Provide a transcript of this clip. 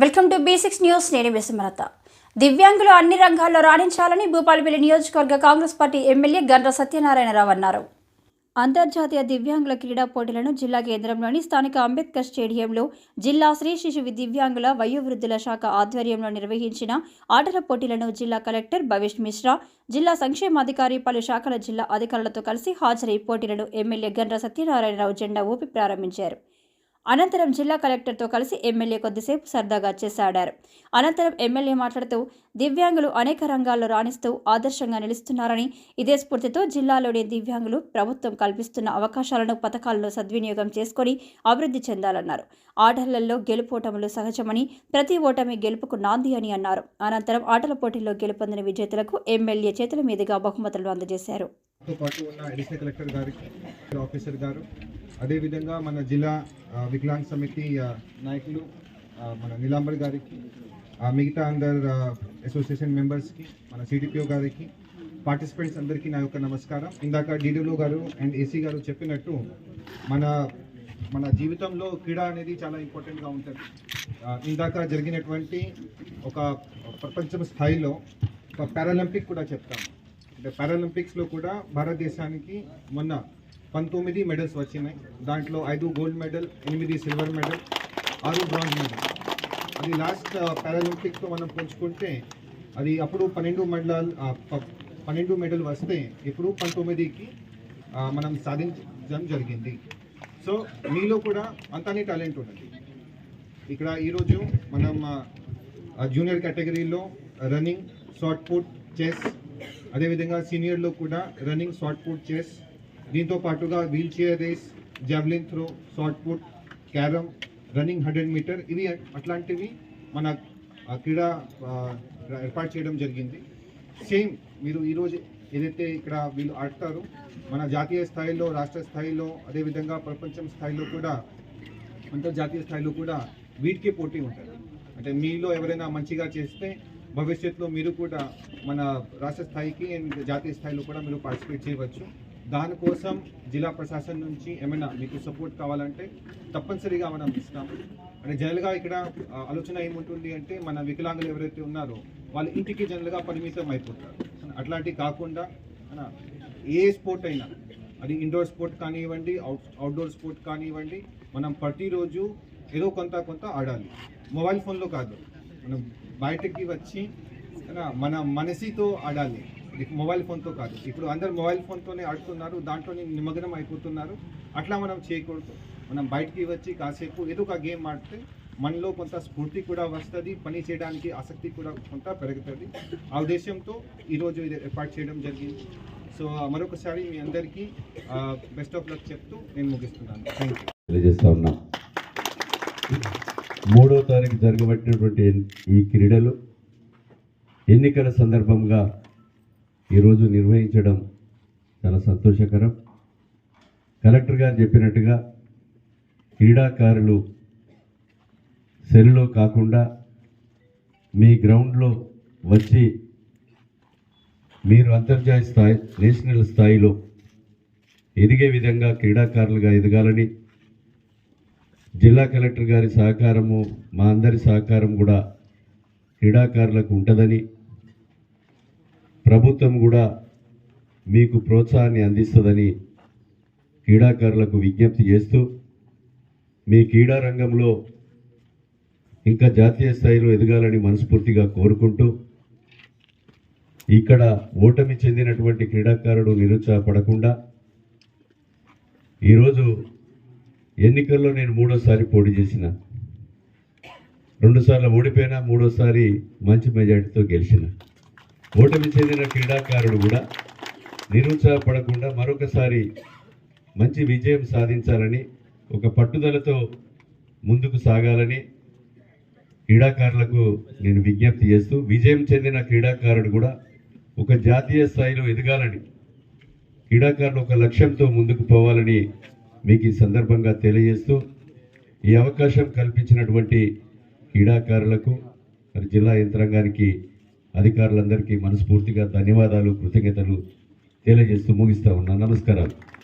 Welcome to B six news. నేను విశ్వమలత దివ్యాంగులు అన్ని రంగాల్లో రాణించాలని భూపాలపల్లి నియోజకవర్గ కాంగ్రెస్ పార్టీ ఎమ్మెల్యే గండ్ర సత్యనారాయణరావు అన్నారు. అంతర్జాతీయ దివ్యాంగుల క్రీడా పోటీలను జిల్లా కేంద్రంలోని స్థానిక అంబేద్కర్ స్టేడియంలో జిల్లా శ్రీ శిశు దివ్యాంగుల వయోవృద్ధుల శాఖ ఆధ్వర్యంలో నిర్వహించిన ఆటల పోటీలను జిల్లా కలెక్టర్ భవిష్ మిశ్రా జిల్లా సంక్షేమాధికారి పలు శాఖల జిల్లా అధికారులతో కలిసి హాజరై పోటీలను ఎమ్మెల్యే గండ్ర సత్యనారాయణరావు జెండా ఊపి ప్రారంభించారు. అనంతరం జిల్లా కలెక్టర్తో కలిసి ఎమ్మెల్యే కొద్దిసేపు సరదాగా చేశాడారు. అనంతరం ఎమ్మెల్యే మాట్లాడుతూ దివ్యాంగులు అనేక రంగాల్లో రాణిస్తూ ఆదర్శంగా నిలుస్తున్నారని ఇదే స్ఫూర్తితో జిల్లాలోని దివ్యాంగులు ప్రభుత్వం కల్పిస్తున్న అవకాశాలను పథకాల్లో సద్వినియోగం చేసుకొని అభివృద్ధి చెందాలన్నారు. ఆటలలో గెలుపోటములు సహజమని ప్రతి ఓటమి గెలుపుకు నాంది అని అన్నారు. అనంతరం ఆటల పోటీల్లో గెలుపొందిన విజేతలకు ఎమ్మెల్యే చేతుల మీదుగా బహుమతులు అందజేశారు. పాటు ఉన్న అడిషనల్ కలెక్టర్ ఆఫీసర్ గారు అదేవిధంగా మన జిల్లా వికలాంగ్ సమితి నాయకులు మన నీలాంబర్ గారికి మిగతా అందరు అసోసియేషన్ మెంబర్స్కి మన సిడిపిఓ గారికి పార్టిసిపెంట్స్ అందరికీ నా యొక్క నమస్కారం. ఇందాక డీడీఓ గారు అండ్ ఏసీ గారు చెప్పినట్టు మన మన జీవితంలో క్రీడ అనేది చాలా ఇంపార్టెంట్గా ఉంటుంది. ఇందాక జరిగినటువంటి ఒక ప్రపంచం స్థాయిలో ఒక పారాలింపిక్ కూడా చెప్తాం. అంటే పారాలింపిక్స్లో కూడా భారతదేశానికి మొన్న పంతొమ్మిది మెడల్స్ వచ్చినాయి. దాంట్లో ఐదు గోల్డ్ మెడల్ ఎనిమిది సిల్వర్ మెడల్ ఆరు బ్రాంజ్ మెడల్. అది uh, లాస్ట్ పారాలింపిక్తో మనం పోల్చుకుంటే అది అప్పుడు పన్నెండు మెడల్ పన్నెండు మెడల్ వస్తే ఇప్పుడు పంతొమ్మిదికి మనం సాధించడం జరిగింది. సో మీలో కూడా అంతనే టాలెంట్ ఉన్నది. ఇక్కడ ఈరోజు మనం జూనియర్ కేటగిరీలో రన్నింగ్ షార్ట్ పుట్ చెస్ అదేవిధంగా సీనియర్లో కూడా రన్నింగ్ షార్ట్ పుట్ చెస్ దీంతో పాటుగా wheelchair race javelin throw shot put carrom running hundred metre ఇవి అట్లాంటివి మన క్రీడా ఏర్పాటు చేయడం జరిగింది. సేమ్ మీరు ఈరోజు ఏదైతే ఇక్కడ వీళ్ళు ఆడతారో మన జాతీయ స్థాయిలో రాష్ట్ర స్థాయిలో అదేవిధంగా ప్రపంచం స్థాయిలో కూడా అంతర్జాతీయ స్థాయిలో కూడా వీటికే పోటీ ఉంటుంది. అంటే మీలో ఎవరైనా మంచిగా చేస్తే భవిష్యత్తులో మీరు కూడా మన రాష్ట్ర స్థాయికి అండ్ జాతీయ స్థాయిలో కూడా మీరు పార్టిసిపేట్ చేయవచ్చు. దానికోసం జిల్లా ప్రశాసన నుంచి ఏమైనా మీకు సపోర్ట్ కావాలంటే తప్పనిసరిగా మనం ఇస్తాము అంటే జనరల్గా ఇక్కడ ఆలోచన ఏముంటుంది అంటే మన వికలాంగులు ఎవరైతే ఉన్నారో వాళ్ళ ఇంటికి జనరల్గా పరిమితం అయిపోతారు. అట్లాంటివి కాకుండా ఏ స్పోర్ట్ అయినా అది ఇండోర్ స్పోర్ట్ కానివ్వండి అవుట్ అవుట్డోర్ స్పోర్ట్ కానివ్వండి మనం ప్రతిరోజు ఏదో కొంత కొంత ఆడాలి. మొబైల్ ఫోన్లో కాదు. మనం బయటకి వచ్చి మన మనసితో ఆడాలి. మొబైల్ ఫోన్తో కాదు. ఇప్పుడు అందరు మొబైల్ ఫోన్తోనే ఆడుతున్నారు దాంట్లోనే నిమగ్నం అయిపోతున్నారు. అట్లా మనం చేయకూడదు. మనం బయటికి వచ్చి కాసేపు ఏదో ఒక గేమ్ ఆడితే మనలో కొంత స్ఫూర్తి కూడా వస్తుంది పని చేయడానికి ఆసక్తి కూడా కొంత పెరుగుతుంది. ఆ ఉద్దేశంతో ఈరోజు ఇది ఏర్పాటు చేయడం జరిగింది. సో మరొకసారి మీ అందరికీ బెస్ట్ ఆఫ్ లక్ చెప్తూ నేను ముగిస్తున్నాను. థ్యాంక్ యూ తెలియజేస్తా ఉన్నాం. మూడో తారీఖు జరగబట్టినటువంటి ఈ క్రీడలు ఎన్నికల సందర్భంగా ఈరోజు నిర్వహించడం చాలా సంతోషకరం. కలెక్టర్ గారు చెప్పినట్టుగా క్రీడాకారులు సెల్లో కాకుండా మీ గ్రౌండ్లో వచ్చి మీరు అంతర్జాతీయ స్థాయి నేషనల్ స్థాయిలో ఎదిగే విధంగా క్రీడాకారులుగా ఎదగాలని జిల్లా కలెక్టర్ గారి సహకారము మా అందరి సహకారం కూడా క్రీడాకారులకు ఉంటుందని ప్రభుత్వం కూడా మీకు ప్రోత్సాహాన్ని అందిస్తుందని క్రీడాకారులకు విజ్ఞప్తి చేస్తూ మీ క్రీడా రంగంలో ఇంకా జాతీయ స్థాయిలో ఎదగాలని మనస్ఫూర్తిగా కోరుకుంటూ ఇక్కడ ఓటమి చెందినటువంటి క్రీడాకారుడు నిరుత్సాహపడకుండా ఈరోజు ఎన్నికల్లో నేను మూడోసారి పోటీ చేసిన. రెండుసార్లు ఓడిపోయినా మూడోసారి మంచి మెజార్టీతో గెలిచిన. ఓటమి చెందిన క్రీడాకారుడు కూడా నిరుత్సాహపడకుండా మరొకసారి మంచి విజయం సాధించాలని ఒక పట్టుదలతో ముందుకు సాగాలని క్రీడాకారులకు నేను విజ్ఞప్తి చేస్తూ విజయం చెందిన క్రీడాకారుడు కూడా ఒక జాతీయ స్థాయిలో ఎదగాలని క్రీడాకారులు ఒక లక్ష్యంతో ముందుకు పోవాలని మీకు ఈ సందర్భంగా తెలియజేస్తూ ఈ అవకాశం కల్పించినటువంటి క్రీడాకారులకు మరి జిల్లా యంత్రాంగానికి అధికారులందరికీ మనస్ఫూర్తిగా ధన్యవాదాలు కృతజ్ఞతలు తెలియజేస్తూ ముగిస్తా ఉన్నాను నమస్కారాలు.